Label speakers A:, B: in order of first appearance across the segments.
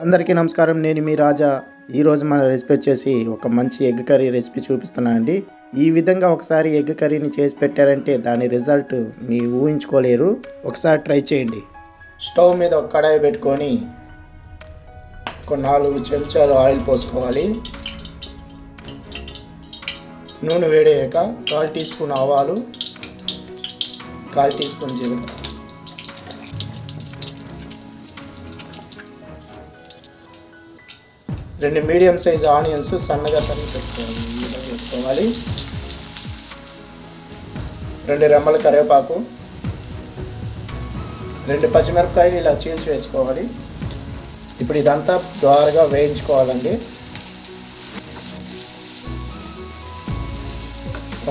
A: అందరికీ నమస్కారం. నేను మీ రాజా. ఈరోజు మన రెసిపీ వచ్చేసి ఒక మంచి ఎగ్ కర్రీ రెసిపీ చూపిస్తున్నానండి ఈ విధంగా ఒకసారి ఎగ్ కర్రీని చేసి పెట్టారంటే దాని రిజల్ట్ మీ ఊహించుకోలేరు. ఒకసారి ట్రై చేయండి. స్టవ్ మీద ఒక కడాయి పెట్టుకొని ఒక నాలుగు చెంచాలు ఆయిల్ పోసుకోవాలి. నూనె వేడయ్యాక కాల్ టీ స్పూన్ ఆవాలు కాల్ టీ స్పూన్ జీలకర్ర. రెండు మీడియం సైజ్ ఆనియన్స్ సన్నగా తరిగి పెట్టుకోవాలి. రెండు రెమ్మల కరివేపాకు. రెండు పచ్చిమిరపకాయలు ఇలా చీల్చి వేసుకోవాలి. ఇప్పుడు ఇదంతా ద్వారగా వేయించుకోవాలండి.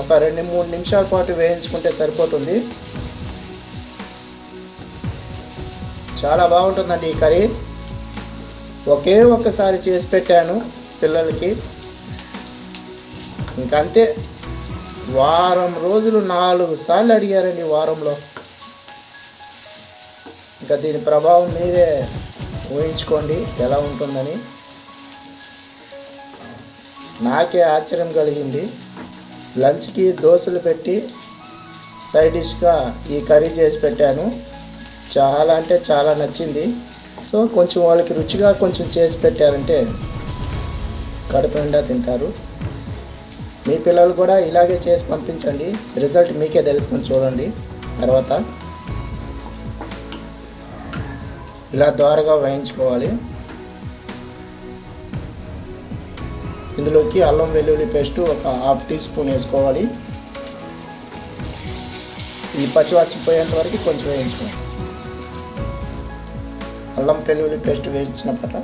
A: ఒక రెండు మూడు నిమిషాల పాటు వేయించుకుంటే సరిపోతుంది. చాలా బాగుంటుందండి ఈ కర్రీ. ఒకే ఒక్కసారి చేసి పెట్టాను పిల్లలకి. ఇంకంతే. వారం రోజులు నాలుగు సార్లు అడిగారండి వారంలో. ఇంకా దీని ప్రభావం మీరే ఊహించుకోండి ఎలా ఉంటుందని. నాకే ఆశ్చర్యం కలిగింది. లంచ్కి దోశలు పెట్టి సైడ్ డిష్గా ఈ కర్రీ చేసి పెట్టాను. చాలా అంటే చాలా నచ్చింది. సో కొంచెం వాళ్ళకి రుచిగా కొంచెం చేసి పెట్టారంటే కడుపు నిండా తింటారు. మీ పిల్లలు కూడా ఇలాగే చేసి పంపించండి. రిజల్ట్ మీకే తెలుస్తుంది చూడండి. తర్వాత ఇలా ద్వారగా వేయించుకోవాలి. ఇందులోకి అల్లం వెల్లుల్లి పేస్ట్ ఒక హాఫ్ టీ స్పూన్ వేసుకోవాలి. ఈ పచ్చివాసన పోయేంత వరకు కొంచెం వేయించుకోవాలి. అల్లం వెల్లుల్లి పేస్ట్ వేయించినప్పట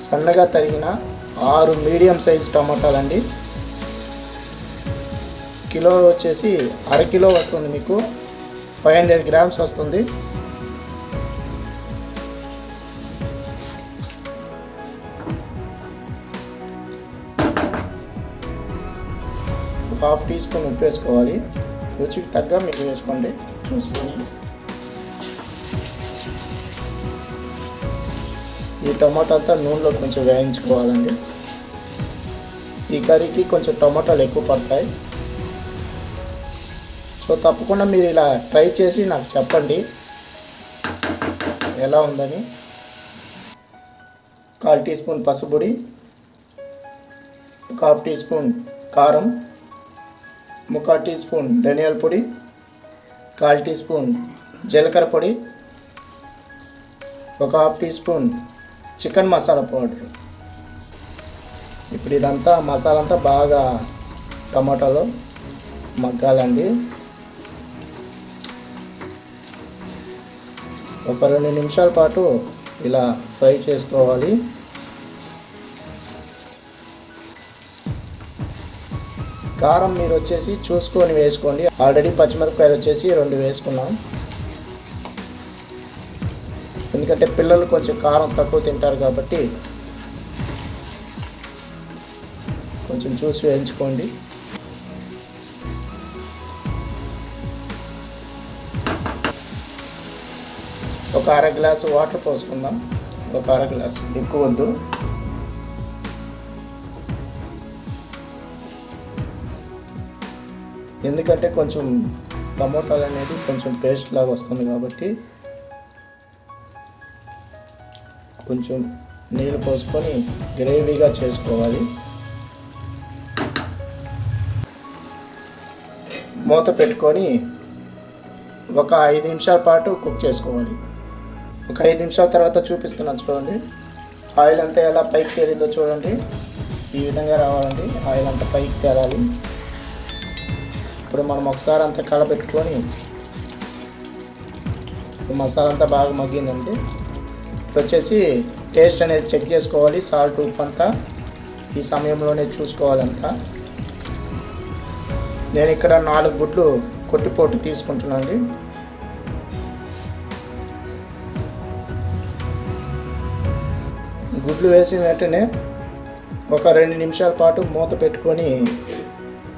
A: సన్నగా తరిగిన ఆరు మీడియం సైజ్ టమాటాలండి. కిలో వచ్చేసి అర కిలో వస్తుంది మీకు. ఫైవ్ హండ్రెడ్ గ్రామ్స్ వస్తుంది. ఒక హాఫ్ టీ స్పూన్ ఉప్పు వేసుకోవాలి. రుచికి తగ్గ మీరు వేసుకోండి. చూసుకోండి. ఈ టమాటా అంతా నూనెలో కొంచెం వేయించుకోవాలండి. ఈ కర్రీకి కొంచెం టమాటాలు ఎక్కువ పడతాయి. సో తప్పకుండా మీరు ఇలా ట్రై చేసి నాకు చెప్పండి. ఎలా ఉందని. కాల్ టీ స్పూన్ పసుపొడి ఒక హాఫ్ టీ స్పూన్ కారం ముక్కా టీ స్పూన్ ధనియాల పొడి కాల్ టీ స్పూన్ జీలకర్ర పొడి ఒక half teaspoon chicken masala powder. ఇప్పుడు ఇదంతా మసాలా అంతా బాగా టమాటాలో మగ్గాలండి. ఒక రెండు నిమిషాల పాటు ఇలా ఫ్రై చేసుకోవాలి. కారం మీరు వచ్చేసి చూసుకొని వేసుకోండి. ఆల్రెడీ పచ్చిమిరపకాయలు వచ్చేసి రెండు వేసుకున్నాం. ఎందుకంటే పిల్లలు కొంచెం కారం తక్కువ తింటారు కాబట్టి కొంచెం చూసి వేయించుకోండి. ఒక అర గ్లాసు వాటర్ పోసుకుందాం. ఒక అర గ్లాసు. ఎక్కువ వద్దు. ఎందుకంటే కొంచెం టమోటాలు అనేది కొంచెం పేస్ట్ లాగా వస్తుంది కాబట్టి కొంచెం నీళ్ళు పోసుకొని గ్రేవీగా చేసుకోవాలి. మూత పెట్టుకొని ఒక ఐదు నిమిషాల పాటు కుక్ చేసుకోవాలి. ఒక ఐదు నిమిషాల తర్వాత చూపిస్తున్నాను చూడండి. ఆయిల్ అంతా ఎలా పైకి తేలిందో చూడండి. ఈ విధంగా రావాలండి. ఆయిల్ అంతా పైకి తేలాలి. ఇప్పుడు మనం ఒకసారి అంతా కలపెట్టుకొని మసాలా అంతా బాగా మగ్గిందండి. వచ్చేసి టేస్ట్ అనేది చెక్ చేసుకోవాలి సాల్ట్ ఉప్పు అంతా ఈ సమయంలోనే చూసుకోవాలంతా. నేను ఇక్కడ నాలుగు గుడ్లు కొట్టిపోటు తీసుకుంటున్నాను గుడ్లు వేసిన వెంటనే ఒక రెండు నిమిషాల పాటు మూత పెట్టుకొని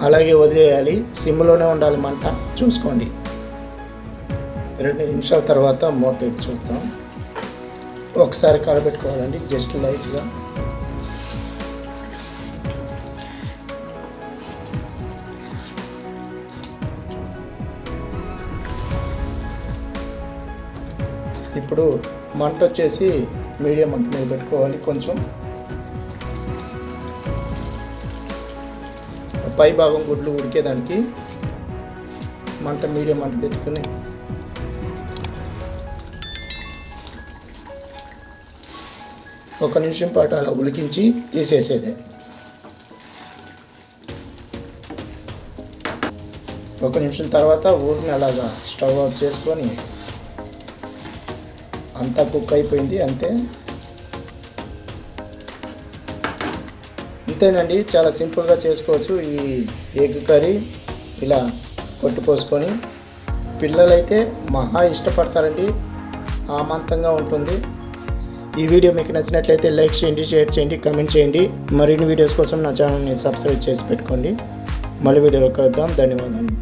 A: అలాగే వదిలేయాలి. సిమ్లోనే ఉండాలి మంట. చూసుకోండి. రెండు నిమిషాల తర్వాత మూత పెట్టి చూద్దాం. ఒకసారి కలబెట్టుకోవాలండి జస్ట్ లైట్గా ఇప్పుడు మంట వచ్చేసి మీడియం మంట మీద పెట్టుకోవాలి కొంచెం. పై భాగం గుడ్లు ఉడికేదానికి మంట మీడియం మంట పెట్టుకుని ఒక నిమిషం పాటు అలా ఉలికించి తీసేసేదే. ఒక నిమిషం తర్వాత ఊరిని అలాగా స్టవ్ ఆఫ్ చేసుకొని అంతా కుక్ అయిపోయింది అంతే. అంతేనండి చాలా సింపుల్గా చేసుకోవచ్చు ఈ ఎగ్ కర్రీ. ఇలా కొట్టుకోసుకొని పిల్లలైతే మహా ఇష్టపడతారండి. ఆమంతంగా ఉంటుంది. ఈ వీడియో మీకు నచ్చినట్లయితే లైక్ చేయండి షేర్ చేయండి కమెంట్ చేయండి. మరిన్ని వీడియోస్ కోసం నా ఛానల్ని సబ్స్క్రైబ్ చేసి పెట్టుకోండి. మళ్ళీ వీడియోలో కలుద్దాం. ధన్యవాదాలు.